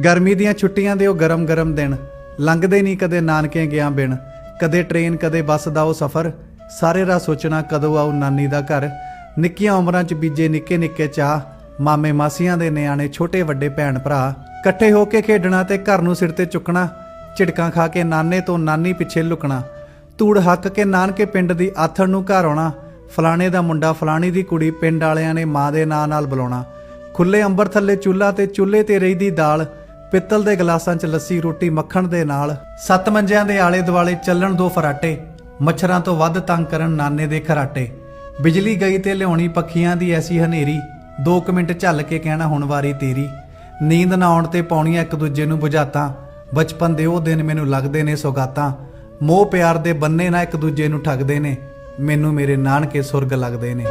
ਗਰਮੀ ਦੀਆਂ ਛੁੱਟੀਆਂ ਦੇ ਉਹ ਗਰਮ-ਗਰਮ ਦਿਨ। ਲੰਘਦੇ ਨਹੀਂ ਕਦੇ ਨਾਨਕੇ ਗਿਆ ਬਿਨ। ਕਦੇ ਟ੍ਰੇਨ ਕਦੇ ਬੱਸ ਦਾ ਉਹ ਸਫ਼ਰ। ਸਾਰੇ ਰਾਹ ਸੋਚਣਾ ਕਦੋਂ ਆਉ ਨਾਨੀ ਦਾ ਘਰ। ਨਿੱਕੀਆਂ ਉਮਰਾਂ 'ਚ ਬੀਜੇ ਨਿੱਕੇ-ਨਿੱਕੇ ਚਾਹ। ਮਾਮੇ ਮਾਸੀਆਂ ਦੇ ਨਿਆਣੇ ਛੋਟੇ ਵੱਡੇ ਭੈਣ ਭਰਾ। ਇਕੱਠੇ ਹੋ ਕੇ ਖੇਡਣਾ ਤੇ ਘਰ ਨੂੰ ਸਿਰ ਤੇ ਚੁੱਕਣਾ। ਝਿੜਕਾਂ ਖਾ ਕੇ ਨਾਨੇ ਤੋਂ ਨਾਨੀ ਪਿੱਛੇ ਲੁਕਣਾ। ਧੂੜ ਹੱਕ ਕੇ ਨਾਨਕੇ ਪਿੰਡ ਦੀ ਆਥਣ ਨੂੰ ਘਰ ਆਉਣਾ। ਫਲਾਣੇ ਦਾ ਮੁੰਡਾ ਫਲਾਣੀ ਦੀ ਕੁੜੀ ਪਿੰਡ ਵਾਲਿਆਂ ਨੇ ਮਾਂ ਦੇ ਨਾਂ ਨਾਲ ਬੁਲਾਉਣਾ। ਖੁੱਲੇ ਅੰਬਰ ਥੱਲੇ ਚੁੱਲ੍ਹਾ ਤੇ ਚੁੱਲ੍ਹੇ ਤੇ ਰਹਿਦੀ ਦਾਲ। ਪਿੱਤਲ ਦੇ ਗਲਾਸਾਂ 'ਚ ਲੱਸੀ, ਰੋਟੀ, ਮੱਖਣ ਦੇ ਨਾਲ ਸੱਤ ਮੰਜਿਆਂ ਦੇ ਆਲੇ ਦੁਆਲੇ ਚੱਲਣ ਦੋ ਫਰਾਟੇ, ਮੱਛਰਾਂ ਤੋਂ ਵੱਧ ਤੰਗ ਕਰਨ ਨਾਨੇ ਦੇ ਖਰਾਟੇ। ਬਿਜਲੀ ਗਈ ਤੇ ਲਿਆਉਣੀ ਪੱਖੀਆਂ ਦੀ ਐਸੀ ਹਨੇਰੀ 2 ਮਿੰਟ ਝੱਲ ਕੇ ਕਹਿਣਾ ਹੁਣ ਵਾਰੀ ਤੇਰੀ। ਨੀਂਦ ਨਾ ਆਉਣ ਤੇ ਪਾਉਣੀਆਂ ਇੱਕ ਦੂਜੇ ਨੂੰ ਬੁਝਾਤਾਂ, ਬਚਪਨ ਦੇ ਉਹ ਦਿਨ ਮੈਨੂੰ ਲੱਗਦੇ ਨੇ ਸੌਗਾਤਾਂ। ਮੋਹ ਪਿਆਰ ਦੇ ਬੰਨੇ ਨਾ ਇੱਕ ਦੂਜੇ ਨੂੰ ਠੱਗਦੇ ਨੇ, ਮੈਨੂੰ ਮੇਰੇ ਨਾਨਕੇ ਸੁਰਗ ਲੱਗਦੇ ਨੇ।